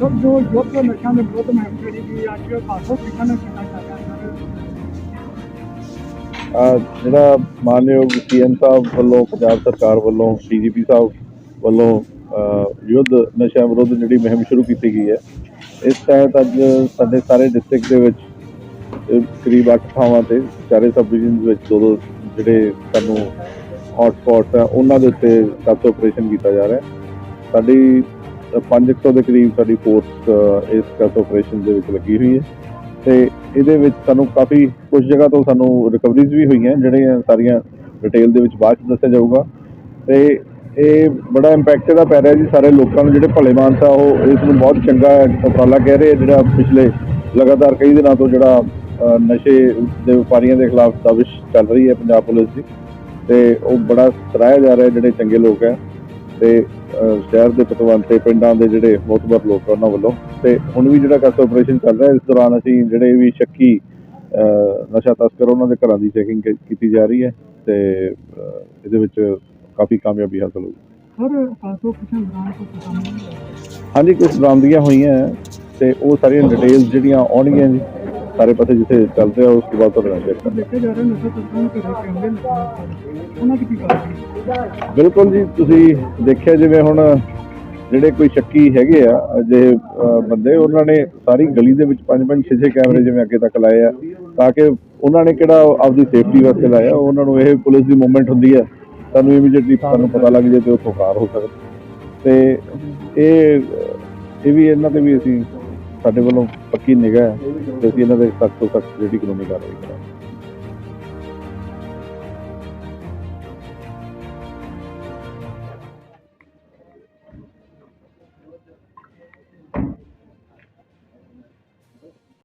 Sir ਜੋ ਯੁੱਧ ਨਸ਼ਾ ਦੇ ਵਿਰੁੱਧ ਮੁਹਿੰਮ ਜਿਹੜੀ ਕਿ ਅੱਜ ਖਾਸੋ ਕਿਸਾਨ ਨੇ ਕੀਤਾ ਜਾ ਰਿਹਾ ਜਿਹੜਾ ਮਾਨਯੋਗ ਸੀਐਮ ਸਾਹਿਬ ਵੱਲੋਂ, ਪੰਜਾਬ ਸਰਕਾਰ ਵੱਲੋਂ, ਡੀਜੀਪੀ ਸਾਹਿਬ ਵੱਲੋਂ ਯੁੱਧ ਨਸ਼ਾ ਵਿਰੁੱਧ ਜਿਹੜੀ ਮੁਹਿੰਮ ਸ਼ੁਰੂ ਕੀਤੀ ਗਈ ਹੈ, ਇਸ ਤਹਿਤ ਅੱਜ ਸਾਡੇ ਸਾਰੇ ਡਿਸਟ੍ਰਿਕਟ ਦੇ ਵਿੱਚ ਕਰੀਬ 8 ਥਾਵਾਂ ਤੇ ਚਾਰੇ ਸਬ ਡਿਵੀਜ਼ਨਸ ਵਿੱਚ ਦੋ ਦੋ ਜਿਹੜੇ ਸਾਨੂੰ ਹੌਟ ਸਪੌਟਸ ਆ, ਉਹਨਾਂ ਦੇ ਉੱਤੇ ਸਖਤ ਆਪਰੇਸ਼ਨ ਕੀਤਾ ਜਾ ਰਿਹਾ ਸਾਡੀ 500 ਦੇ ਕਰੀਬ ਸਾਡੀ ਫੋਰਸ ਇਸ ਸਖਤ ਆਪਰੇਸ਼ਨ ਦੇ ਵਿੱਚ ਲੱਗੀ ਹੋਈ ਹੈ। ਤੇ ਇਹਦੇ ਵਿੱਚ ਸਾਨੂੰ ਕਾਫੀ ਕੁਝ ਜਗ੍ਹਾ ਤੋਂ ਸਾਨੂੰ ਰਿਕਵਰੀਜ਼ ਵੀ ਹੋਈਆਂ ਜਿਹੜੀਆਂ ਸਾਰੀਆਂ ਡਿਟੇਲ ਦੇ ਵਿੱਚ ਬਾਅਦ ਚ ਦੱਸਿਆ ਜਾਊਗਾ। ਤੇ ਇਹ ਬੜਾ ਇੰਪੈਕਟ ਇਹਦਾ ਪੈ ਰਿਹਾ ਜੀ ਸਾਰੇ ਲੋਕਾਂ ਨੂੰ ਜਿਹੜੇ ਭਲੇ ਮਾਨਸ ਉਹ ਇਸ ਨੂੰ ਬਹੁਤ ਚੰਗਾ ਉਪਰਾਲਾ ਕਹਿ ਰਹੇ ਆ, ਜਿਹੜਾ ਪਿਛਲੇ ਲਗਾਤਾਰ ਕਈ ਦਿਨਾਂ ਤੋਂ ਜਿਹੜਾ ਨਸ਼ੇ ਦੇ ਵਪਾਰੀਆਂ ਦੇ ਖਿਲਾਫ ਦਬਿਸ਼ ਚੱਲ ਰਹੀ ਹੈ ਪੰਜਾਬ ਪੁਲਿਸ ਦੀ। ਤੇ ਉਹ ਬੜਾ ਸਰਾਇਆ ਜਾ ਰਿਹਾ ਜਿਹੜੇ ਚੰਗੇ ਲੋਕ ਹੈ ਤੇ ਸ਼ਹਿਰ ਦੇ ਪਤਵੰਤੇ ਪਿੰਡਾਂ ਦੇ ਜਿਹੜੇ ਮੋਤਬਰ ਲੋਕ ਉਹਨਾਂ ਵੱਲੋਂ। ਤੇ ਹੁਣ ਵੀ ਜਿਹੜਾ ਕਸ ਆਪਰੇਸ਼ਨ ਚੱਲ ਰਿਹਾ ਇਸ ਦੌਰਾਨ ਅਸੀਂ ਜਿਹੜੇ ਵੀ ਸ਼ੱਕੀ ਨਸ਼ਾ ਤਸਕਰ ਉਹਨਾਂ ਦੇ ਘਰਾਂ ਦੀ ਚੈਕਿੰਗ ਕੀਤੀ ਜਾ ਰਹੀ ਹੈ ਤੇ ਇਹਦੇ ਵਿੱਚ ਕਾਫੀ ਕਾਮਯਾਬੀ ਹਾਸਲ ਹੋਈ। ਸਰ ਹਾਂਜੀ ਕੁਝ ਬਰਾਮਦੀਆਂ ਹੋਈਆਂ ਤੇ ਉਹ ਸਾਰੀਆਂ ਡਿਟੇਲਸ ਜਿਹੜੀਆਂ ਆਉਣਗੀਆਂ ਜੀ। ਸਾਰੇ ਪਾਸੇ ਜਿੱਥੇ ਚੱਲਦੇ ਆ ਉਸ ਤੋਂ ਬਾਅਦ ਤੁਹਾਡੇ ਨਾਲ ਸ਼ੇਅਰ ਕਰਾਂਗੇ ਦੇਖਿਆ ਜਾ ਰਿਹਾ ਨਸ਼ਾ ਤਸਕਰਾਂ ਉਹਨਾਂ ਦੀ ਕੀ ਕਾਰਵਾਈ ਬਿਲਕੁਲ ਜੀ ਤੁਸੀਂ ਦੇਖਿਆ ਜਿਵੇਂ ਹੁਣ ਜਿਹੜੇ ਕੋਈ ਸ਼ੱਕੀ ਹੈਗੇ ਆ ਅਜੇ ਬੰਦੇ ਉਹਨਾਂ ਨੇ ਸਾਰੀ ਗਲੀ ਦੇ ਵਿੱਚ ਪੰਜ ਪੰਜ ਛੇ ਛੇ ਕੈਮਰੇ ਜਿਵੇਂ ਅੱਗੇ ਤੱਕ ਲਾਏ ਆ ਤਾਂ ਕਿ ਉਹਨਾਂ ਨੇ ਕਿਹੜਾ ਆਪਦੀ ਸੇਫਟੀ ਵਾਸਤੇ ਲਾਇਆ ਉਹਨਾਂ ਨੂੰ ਇਹ ਪੁਲਿਸ ਦੀ ਮੂਵਮੈਂਟ ਹੁੰਦੀ ਹੈ ਤੁਹਾਨੂੰ ਇਮੀਡੀਏਟਲੀ ਤੁਹਾਨੂੰ ਪਤਾ ਲੱਗ ਜੇ ਤੇ ਉੱਥੋਂ ਕਾਰ ਹੋ ਸਕਦਾ। ਤੇ ਇਹ ਇਹ ਵੀ ਇਹਨਾਂ ਤੇ ਵੀ ਅਸੀਂ ਸਾਡੇ ਵੱਲੋਂ ਪੱਕੀ ਨਿਗਾਹ ਹੈ ਤੇ ਅਸੀਂ ਇਹਨਾਂ ਦੇ ਸਖਤ ਤੋਂ ਸਖਤ ਜਿਹੜੀ ਕਾਨੂੰਨੀ ਕਾਰਵਾਈ ਕਰਾਂਗੇ।